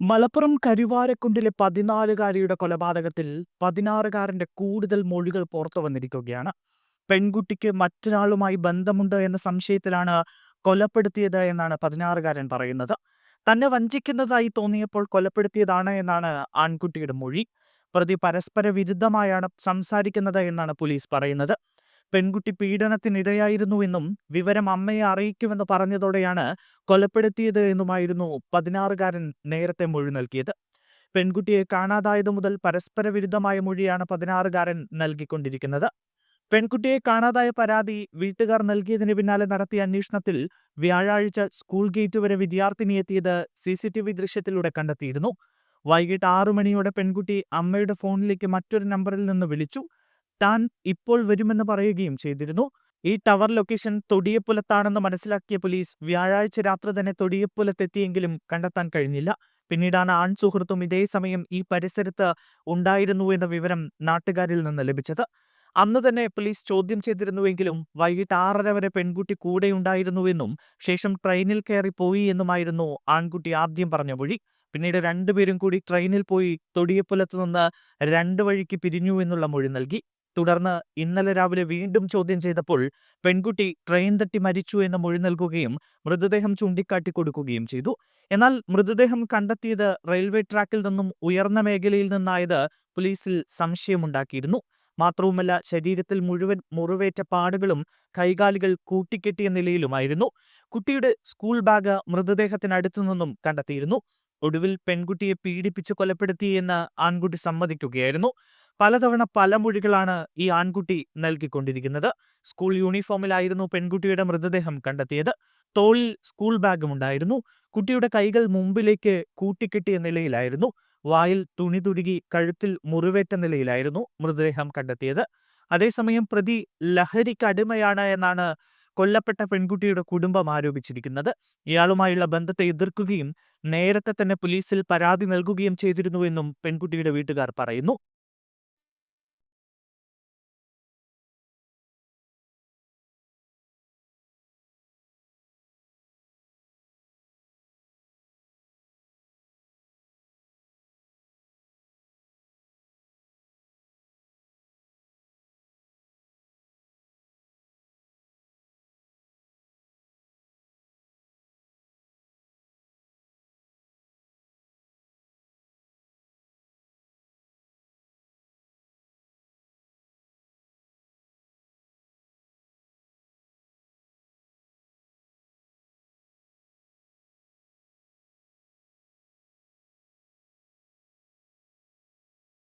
മലപ്പുറം കരുവാരക്കുണ്ടിലെ പതിനാലുകാരിയുടെ കൊലപാതകത്തിൽ പതിനാറുകാരന്റെ കൂടുതൽ മൊഴികൾ പുറത്തു വന്നിരിക്കുകയാണ്. പെൺകുട്ടിക്ക് മറ്റൊരാളുമായി ബന്ധമുണ്ട് എന്ന സംശയത്തിലാണ് കൊലപ്പെടുത്തിയത് എന്നാണ് പതിനാറുകാരൻ പറയുന്നത്. തന്നെ വഞ്ചിക്കുന്നതായി തോന്നിയപ്പോൾ കൊലപ്പെടുത്തിയതാണ് എന്നാണ് ആൺകുട്ടിയുടെ മൊഴി. പ്രതി പരസ്പര വിരുദ്ധമായാണ് സംസാരിക്കുന്നത് എന്നാണ് പോലീസ് പറയുന്നത്. പെൺകുട്ടി പീഡനത്തിനിരയായിരുന്നുവെന്നും വിവരം അമ്മയെ അറിയിക്കുമെന്ന് പറഞ്ഞതോടെയാണ് കൊലപ്പെടുത്തിയത് എന്നുമായിരുന്നു പതിനാറുകാരൻ നേരത്തെ മൊഴി നൽകിയത്. പെൺകുട്ടിയെ കാണാതായതു മുതൽ പരസ്പര വിരുദ്ധമായ മൊഴിയാണ് പതിനാറുകാരൻ നൽകിക്കൊണ്ടിരിക്കുന്നത്. പെൺകുട്ടിയെ കാണാതായ പരാതി വീട്ടുകാർ നൽകിയതിന് പിന്നാലെ നടത്തിയ അന്വേഷണത്തിൽ വ്യാഴാഴ്ച സ്കൂൾ ഗേറ്റ് വരെ വിദ്യാർത്ഥിനി എത്തിയത് സി സി ടി വി ദൃശ്യത്തിലൂടെ കണ്ടെത്തിയിരുന്നു. വൈകിട്ട് ആറു മണിയോടെ പെൺകുട്ടി അമ്മയുടെ ഫോണിലേക്ക് മറ്റൊരു നമ്പറിൽ നിന്ന് വിളിച്ചു. താൻ ഇപ്പോൾ വരുമെന്ന് പറയുകയും ചെയ്തിരുന്നു. ഈ ടവർ ലൊക്കേഷൻ തൊടിയപ്പുലത്താണെന്ന് മനസ്സിലാക്കിയ പോലീസ് വ്യാഴാഴ്ച രാത്രി തന്നെ തൊടിയപ്പുലത്തെത്തിയെങ്കിലും കണ്ടെത്താൻ കഴിഞ്ഞില്ല. പിന്നീടാണ് ആൺ സുഹൃത്തും ഇതേ സമയം ഈ പരിസരത്ത് ഉണ്ടായിരുന്നു എന്ന വിവരം നാട്ടുകാരിൽ നിന്ന് ലഭിച്ചത്. അന്ന് തന്നെ പോലീസ് ചോദ്യം ചെയ്തിരുന്നുവെങ്കിലും വൈകിട്ട് ആറര വരെ പെൺകുട്ടി കൂടെയുണ്ടായിരുന്നുവെന്നും ശേഷം ട്രെയിനിൽ കയറി പോയി എന്നുമായിരുന്നു ആൺകുട്ടി ആദ്യം പറഞ്ഞ മൊഴി. പിന്നീട് രണ്ടുപേരും കൂടി ട്രെയിനിൽ പോയി തൊടിയപ്പുലത്ത് നിന്ന് രണ്ട് വഴിക്ക് പിരിഞ്ഞു എന്നുള്ള മൊഴി നൽകി. തുടർന്ന് ഇന്നലെ രാവിലെ വീണ്ടും ചോദ്യം ചെയ്തപ്പോൾ പെൺകുട്ടി ട്രെയിൻ തട്ടി മരിച്ചു എന്ന് മൊഴി നൽകുകയും മൃതദേഹം ചൂണ്ടിക്കാട്ടി കൊടുക്കുകയും ചെയ്തു. എന്നാൽ മൃതദേഹം കണ്ടെത്തിയത് റെയിൽവേ ട്രാക്കിൽ നിന്നും ഉയർന്ന മേഖലയിൽ നിന്നായത് പോലീസിൽ സംശയമുണ്ടാക്കിയിരുന്നു. മാത്രവുമല്ല ശരീരത്തിൽ മുഴുവൻ മുറിവേറ്റ പാടുകളും കൈകാലുകൾ കൂട്ടിക്കെട്ടിയ നിലയിലുമായിരുന്നു. കുട്ടിയുടെ സ്കൂൾ ബാഗ് മൃതദേഹത്തിനടുത്തു നിന്നും കണ്ടെത്തിയിരുന്നു. ഒടുവിൽ പെൺകുട്ടിയെ പീഡിപ്പിച്ച് കൊലപ്പെടുത്തിയെന്ന് ആൺകുട്ടി സമ്മതിക്കുകയായിരുന്നു. പലതവണ പല മൊഴികളാണ് ഈ ആൺകുട്ടി നൽകിക്കൊണ്ടിരിക്കുന്നത്. സ്കൂൾ യൂണിഫോമിലായിരുന്നു പെൺകുട്ടിയുടെ മൃതദേഹം കണ്ടെത്തിയത്. തോളിൽ സ്കൂൾ ബാഗും ഉണ്ടായിരുന്നു. കുട്ടിയുടെ കൈകൾ മുമ്പിലേക്ക് കൂട്ടിക്കെട്ടിയ നിലയിലായിരുന്നു. വായിൽ തുണി തുരുകി കഴുത്തിൽ മുറിവേറ്റ നിലയിലായിരുന്നു മൃതദേഹം കണ്ടെത്തിയത്. അതേസമയം പ്രതി ലഹരിക്ക് അടിമയാണ് എന്നാണ് കൊല്ലപ്പെട്ട പെൺകുട്ടിയുടെ കുടുംബം ആരോപിച്ചിരിക്കുന്നത്. ഇയാളുമായുള്ള ബന്ധത്തെ എതിർക്കുകയും നേരത്തെ തന്നെ പോലീസിൽ പരാതി നൽകുകയും ചെയ്തിരുന്നുവെന്നും പെൺകുട്ടിയുടെ വീട്ടുകാർ പറയുന്നു.